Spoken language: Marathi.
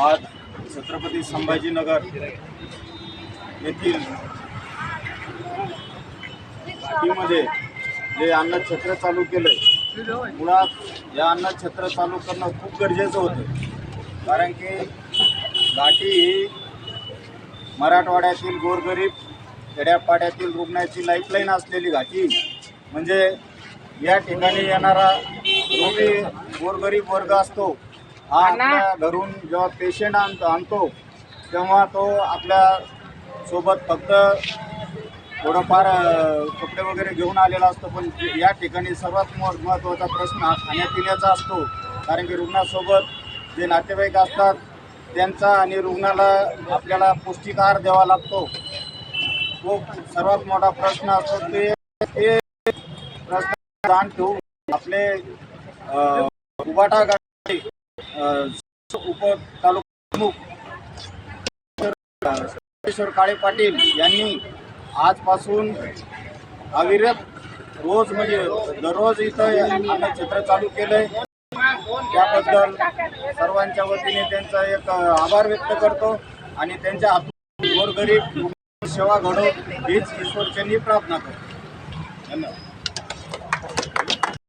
आज छत्रपती संभाजीनगर येथील घाटीमध्ये जे अन्नछत्र चालू केलंय मुळात या अन्नछत्र चालू करणं खूप गरजेचं होतं. कारण की घाटी ही मराठवाड्यातील गोरगरीब खेड्यापाड्यातील रुग्णाची लाईफलाईन असलेली घाटी. म्हणजे या ठिकाणी येणारा रोगी गोरगरीब वर्ग असतो हा आपल्या घरून जेव्हा पेशंट आणतो आणतो तेव्हा तो आपल्यासोबत फक्त थोडंफार कपडे वगैरे घेऊन आलेला असतो. पण या ठिकाणी सर्वात मह- महत्त्वाचा प्रश्न हा खाण्यापिण्याचा असतो. कारण की रुग्णासोबत जे नातेवाईक असतात त्यांचा आणि रुग्णाला आपल्याला पौष्टिक आहार द्यावा लागतो. तो सर्वात मोठा प्रश्न असतो. ते प्रश्न जाण ठेवून आपले उबाटा गाडी उप तालुका प्रमुख काळे पाटील यांनी आजपासून अविरत रोज म्हणजे दररोज इथं चित्र चालू केलंय. त्याबद्दल सर्वांच्या वतीने त्यांचा एक आभार व्यक्त करतो आणि त्यांच्या गोरगरीब सेवा घडो हीच ईश्वरचरणी प्रार्थना करतो. धन्यवाद.